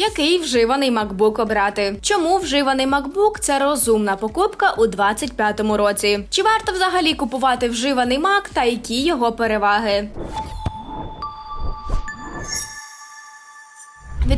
Який вживаний MacBook обрати? Чому вживаний MacBook – це розумна покупка у 2025 році? Чи варто взагалі купувати вживаний Mac та які його переваги?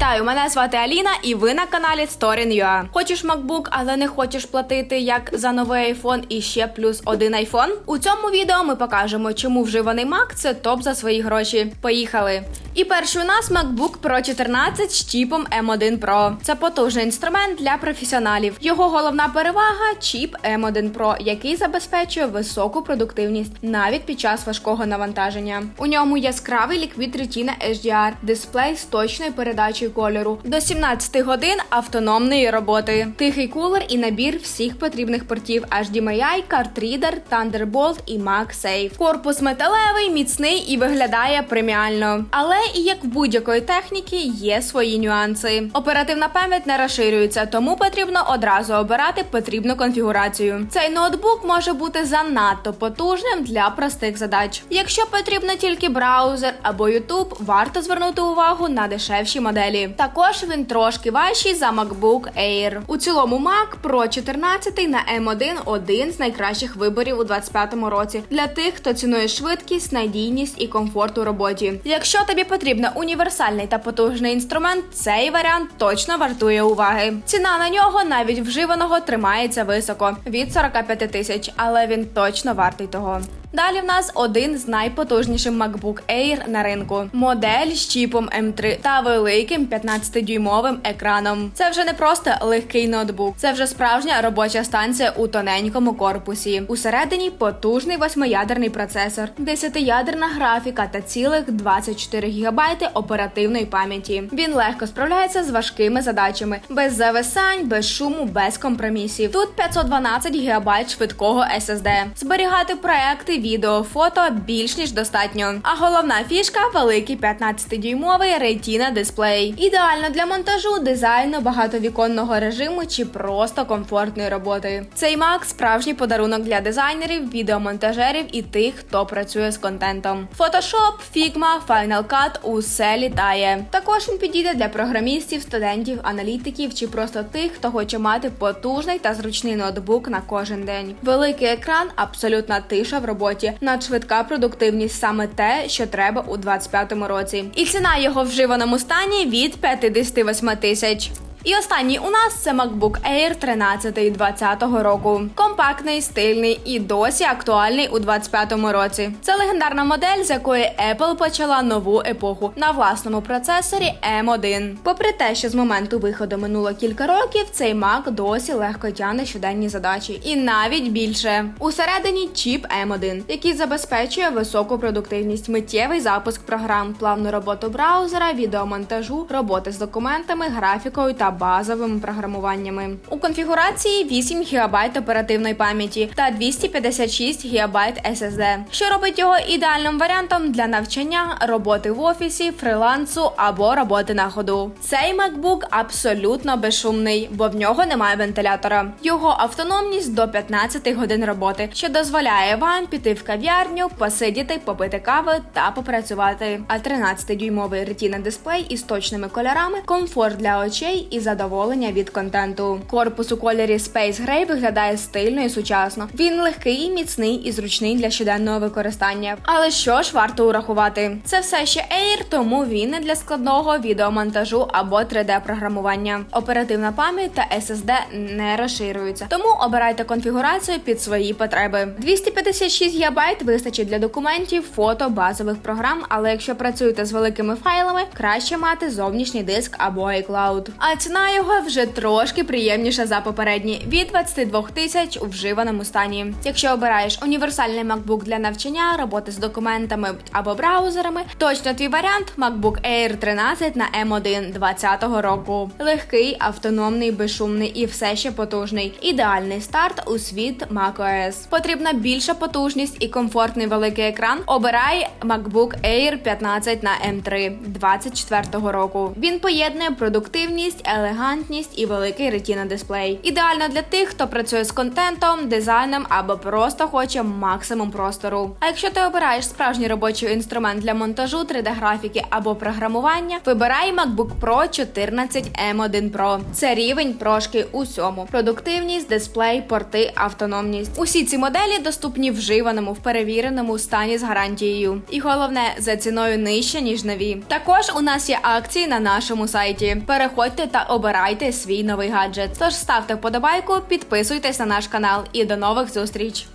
Вітаю, мене звати Аліна, і ви на каналі Story.ua. Хочеш MacBook, але не хочеш платити як за новий iPhone і ще плюс один iPhone? У цьому відео ми покажемо, чому вживаний Mac – це топ за свої гроші. Поїхали! І перший у нас MacBook Pro 14 з чіпом M1 Pro. Це потужний інструмент для професіоналів. Його головна перевага чіп M1 Pro, який забезпечує високу продуктивність навіть під час важкого навантаження. У ньому яскравий Liquid Retina HDR, дисплей з точною передачею кольору до 17 годин автономної роботи, тихий кулер і набір всіх потрібних портів HDMI, картрідер, Thunderbolt і MagSafe. Корпус металевий, міцний і виглядає преміально. Але і як в будь-якої техніки є свої нюанси. Оперативна пам'ять не розширюється, тому потрібно одразу обирати потрібну конфігурацію. Цей ноутбук може бути занадто потужним для простих задач. Якщо потрібно тільки браузер або YouTube, варто звернути увагу на дешевші моделі. Також він трошки важчий за MacBook Air. У цілому Mac Pro 14 на M1 один з найкращих виборів у 2025 році для тих, хто цінує швидкість, надійність і комфорт у роботі. Якщо тобі потрібен універсальний та потужний інструмент, цей варіант точно вартує уваги. Ціна на нього навіть вживаного тримається високо від 45 тисяч, але він точно вартий того. Далі в нас один з найпотужніших MacBook Air на ринку. Модель з чіпом M3 та великим 15-дюймовим екраном. Це вже не просто легкий ноутбук, це вже справжня робоча станція у тоненькому корпусі. Усередині потужний восьмиядерний процесор, 10-ядерна графіка та цілих 24 ГБ оперативної пам'яті. Він легко справляється з важкими задачами, без зависань, без шуму, без компромісів. Тут 512 ГБ швидкого SSD. Зберігати проекти, відео, фото більш ніж достатньо. А головна фішка великий 15-дюймовий Retina дисплей. Ідеально для монтажу, дизайну, багатовіконного режиму чи просто комфортної роботи. Цей Mac – справжній подарунок для дизайнерів, відеомонтажерів і тих, хто працює з контентом. Photoshop, Figma, Final Cut – усе літає. Також він підійде для програмістів, студентів, аналітиків чи просто тих, хто хоче мати потужний та зручний ноутбук на кожен день. Великий екран, абсолютна тиша в роботі, надшвидка продуктивність саме те, що треба у 25-му році. І ціна його вживаному стані від 58 тисяч. І останній у нас це MacBook Air 13 20-го року. Компактний, стильний і досі актуальний у 25-му році. Це легендарна модель, з якої Apple почала нову епоху на власному процесорі M1. Попри те, що з моменту виходу минуло кілька років, цей Mac досі легко тягне щоденні задачі, і навіть більше. Усередині чіп M1, який забезпечує високу продуктивність, миттєвий запуск програм, плавну роботу браузера, відеомонтажу, роботи з документами, графікою та базовими програмуваннями. У конфігурації 8 ГБ оперативної пам'яті та 256 ГБ SSD, що робить його ідеальним варіантом для навчання, роботи в офісі, фрилансу або роботи на ходу. Цей MacBook абсолютно безшумний, бо в нього немає вентилятора. Його автономність до 15 годин роботи, що дозволяє вам піти в кав'ярню, посидіти, попити кави та попрацювати. А 13-дюймовий Retina дисплей із точними кольорами, комфорт для очей і задоволення від контенту. Корпус у кольорі Space Gray виглядає стильно і сучасно. Він легкий, міцний і зручний для щоденного використання. Але що ж варто урахувати? Це все ще Air, тому він не для складного відеомонтажу або 3D-програмування. Оперативна пам'ять та SSD не розширюються, тому обирайте конфігурацію під свої потреби. 256 ГБ вистачить для документів, фото, базових програм. Але якщо працюєте з великими файлами, краще мати зовнішній диск або iCloud. А ціна його вже трошки приємніша за попередні від 22 тисяч у вживаному стані. Якщо обираєш універсальний MacBook для навчання, роботи з документами або браузерами, точно твій варіант MacBook Air 13 на M1 20-го року. Легкий, автономний, безшумний і все ще потужний. Ідеальний старт у світ macOS. Потрібна більша потужність і комфортний великий екран. Обирай MacBook Air 15 на M3 24-го року. Він поєднує продуктивність, елегантність і великий ретіна дисплей. Ідеально для тих, хто працює з контентом, дизайном або просто хоче максимум простору. А якщо ти обираєш справжній робочий інструмент для монтажу, 3D-графіки або програмування, вибирай MacBook Pro 14 M1 Pro. Це рівень прошки усьому: продуктивність, дисплей, порти, автономність. Усі ці моделі доступні вживаному в перевіреному стані з гарантією. І головне за ціною нижче ніж нові. Також у нас є акції на нашому сайті. Переходьте та обирайте свій новий гаджет. Тож ставте вподобайку, підписуйтесь на наш канал і до нових зустріч.